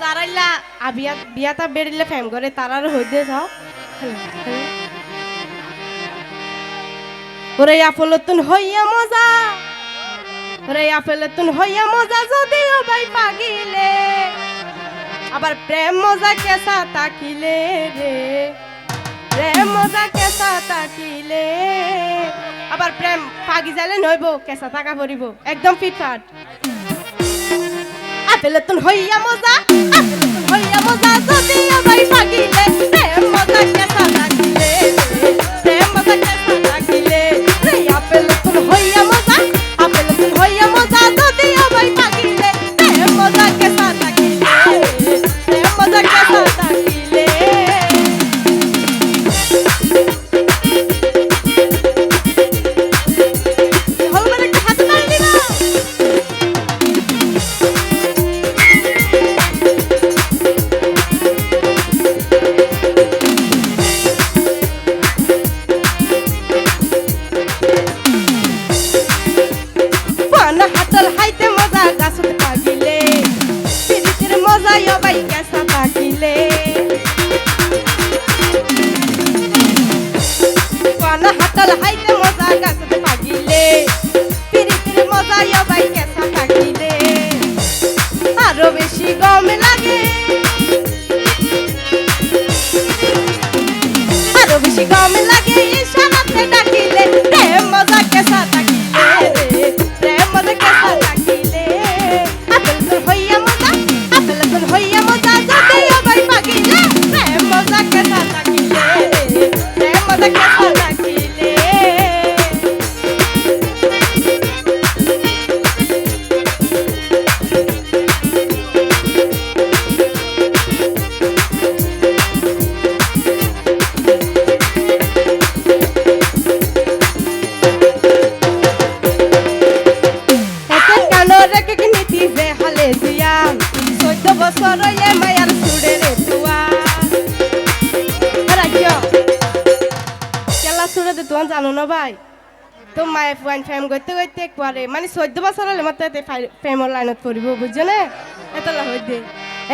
যারাইলা আবিয়া বিয়াতা বেরিলে ফেম করে তারার হইতে যাও ওরে হইয়া মজা ওরে আপলতুন হইয়া মজা যদিও ভাই পাগিলে আবার প্রেম মজা কেসা তাকিলে রে প্রেম মজা কেসা তাকিলে আবার প্রেম পাগি যাইলে নইব কেসা টাকা পড়িব একদম ফিটফাট আপেলতুন হইয়া মজা আপেলতুন হইয়া মজা যদি আবাই পাগিলে হাইতে মজা, গাছত থাকিলে পিরিতির মজা অবাই কেসা থাকিলে পানা হাতল খাইতে মজা, গাছত থাকিলে পিরিতির মজা অবাই কেঁচা থাকিলে আরও বেশি গম বছর মায়ার সুড়ে রে তুয়া রাজ্য কেলা দে তোমার জানো না ভাই তো মায়ে ফুয়ান ফেম করতে করতে একবারে মানে চৈদ্দ বছর হলে মাত্র এতে ফেমর লাইনত পড়িব বুঝছ না এতলা হই দে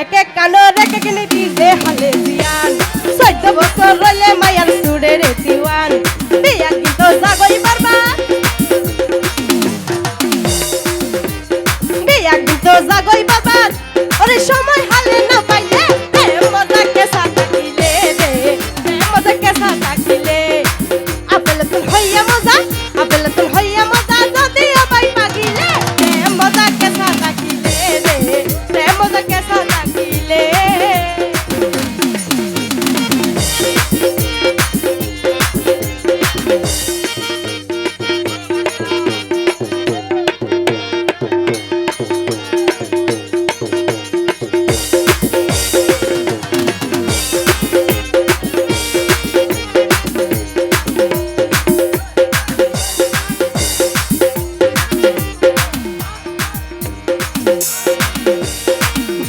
এক এক কানো রেখে কি নীতি যে হালে দিয়ান চৈদ্দ বছর রইলে মায়ার সুড়ে রে তিওয়ান বিয়া কিন্তু জাগই পারবা একদিন তো জাগই ওরে সময় হালে না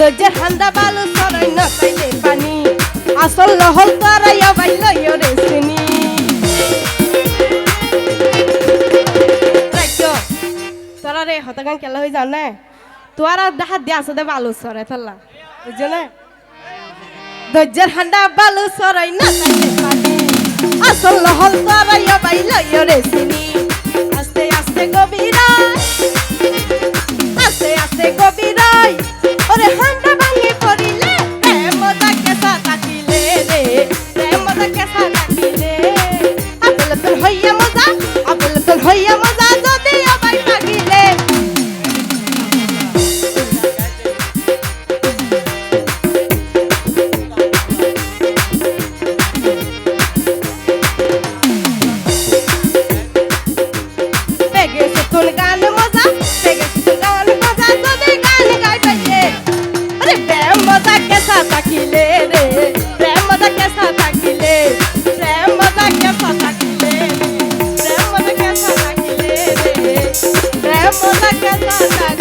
দজ্জের হান্দা বালু সরাই না পাইলে পানি আসল লহল তারাইয়া বাইল রে চিনি। তোরা রে হতগান কেলা হয়ে যাও না? তোর দেখা দিয়া আছে দে বালু সরাই ফেললা বুঝছ না? দজ্জের হান্দা বালু সরাই না পাইলে পানি আসল লহল তারাইয়া বাইল রে চিনি। থাকিলে রে। প্রেম কেসা থাকিলে। প্রেম কেসা থাকিলে প্রেম কেসা থাকিলে রে। প্রেম কেসা থাকিলে